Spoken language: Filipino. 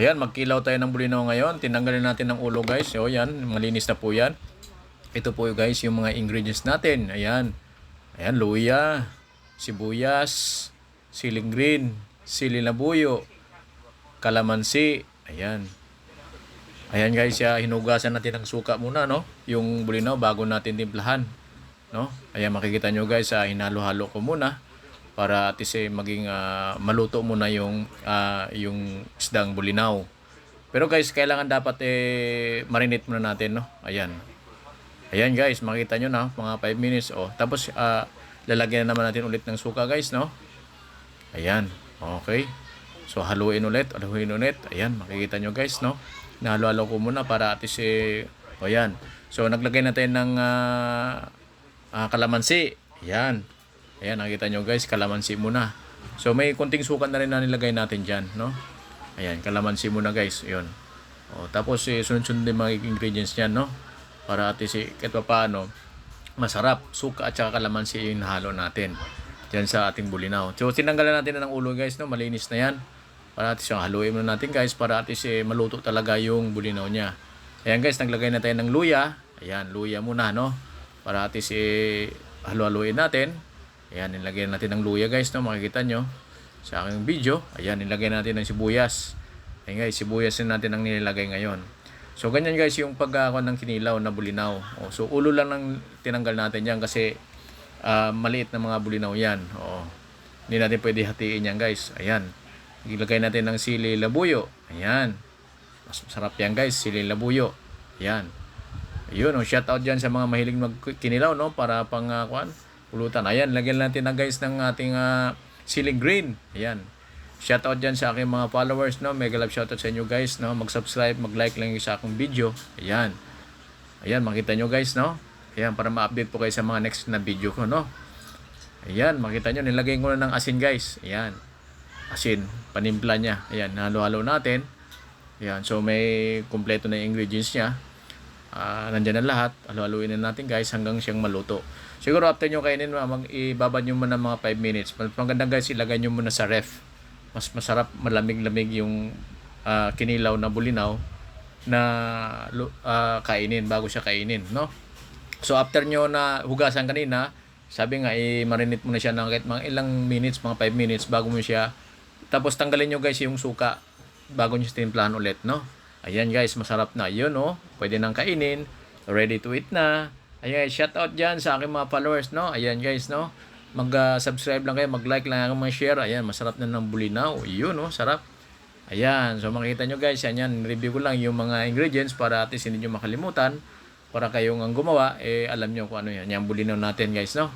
Ayan, magkilaw tayo ng bulinaw ngayon. Tinanggalin natin ng ulo guys. O yan, malinis na po yan. Ito po guys yung mga ingredients natin. Ayan. Ayan, luya, sibuyas, siling green, sili labuyo, kalamansi. Ayan. Ayan guys, ya, hinugasan natin ng suka muna, no? Yung bulinaw bago natin timplahan. No? Ayan, makikita nyo guys, ah, hinalo-halo ko muna para at least eh, maging ah, maluto muna yung ah, yung isdang bulinaw. Pero guys, kailangan dapat eh marinate muna natin, no? Ayan. Ayan guys, makita nyo na, mga 5 minutes. Oh. Tapos, ah, lalagyan na naman natin ulit ng suka guys, no? Ayan. Okay. So, haluin ulit, haluin ulit. Ayan, makikita nyo guys, no? Nahalo-halo ko muna para at least eh, o yan. So, naglagay na tayo ng ah, ah, kalamansi. Ayan. Ayan, nakita nyo guys, kalamansi muna. So, may kunting sukat na rin na nilagay natin dyan, no? Ayan, kalamansi muna guys. Yun. O, tapos, eh, sunod-sunod din mga ingredients niyan, no? Para at least, eh, kahit pa paano, masarap. Suka at saka kalamansi yung nahalo natin. Diyan sa ating bulinaw. So, tinanggalan natin na ng ulo guys, no? Malinis na yan. Para at least, yung haluin muna natin guys, para at least, eh, maluto talaga yung bulinaw niya. Ayan guys, naglagay na tayo ng luya. Ayan, luya muna, no? Para at least, eh, halu-haluin natin. Ayan, nilagay natin ng luya guys, no? Makikita nyo sa aking video. Ayan, nilagay natin ng sibuyas. Ayan guys, sibuyas din natin ang nilagay ngayon. So, ganyan guys yung pagkakakuan ng kinilaw na bulinaw. O, so, ulo lang ng tinanggal natin yan kasi ah, maliit na mga bulinaw yan. O, hindi natin pwede hatiin yan guys. Ayan. Ilagay natin ng sili labuyo. Ayan. Mas masarap yan guys, sili labuyo. Ayan. Ayun, oh, shout out dyan sa mga mahilig magkinilaw, no? Para pang, uh, pulutan. Ayan, lagyan natin na guys ng ating uh, siling green. Ayan. Shout out dyan sa aking mga followers, no? Mega love shout out sa inyo guys, no? Mag-subscribe, mag-like lang sa akong video. Ayan. Ayan, makita nyo guys, no? Ayan, para ma-update po kayo sa mga next na video ko, no? Ayan, makita nyo, nilagay ko na ng asin guys. Ayan. Asin, panimpla niya. Ayan, halo-halo natin. Ayan, so may kumpleto na ingredients niya. Ah, nandyan na lahat. Halo-haluin na natin guys hanggang siyang maluto. Siguro after nyo kainin, mag ibabad nyo muna mga 5 minutes. Maganda guys, ilagay nyo muna sa ref. Mas masarap, malamig-lamig yung ah, kinilaw na bulinaw na ah, kainin bago siya kainin, no? So after nyo na hugasan kanina, sabi nga i-marinate mo na siya ng kahit mga ilang minutes, mga 5 minutes bago mo siya tapos tanggalin nyo guys yung suka bago nyo timplahan ulit, no? Ayan guys, masarap na. Yun, no? Pwede nang kainin. Ready to eat na. Ayan shout out dyan sa aking mga followers, no? Ayan guys, no? Mag-subscribe lang kayo, mag-like lang, mag-share. Ayan, masarap na ng bulinaw. Yun, no? Sarap. Ayan, so makita nyo guys, yan yan, review ko lang yung mga ingredients para at least hindi nyo makalimutan. Para kayong ang gumawa, eh alam nyo kung ano yan. Yung bulinaw natin guys, no?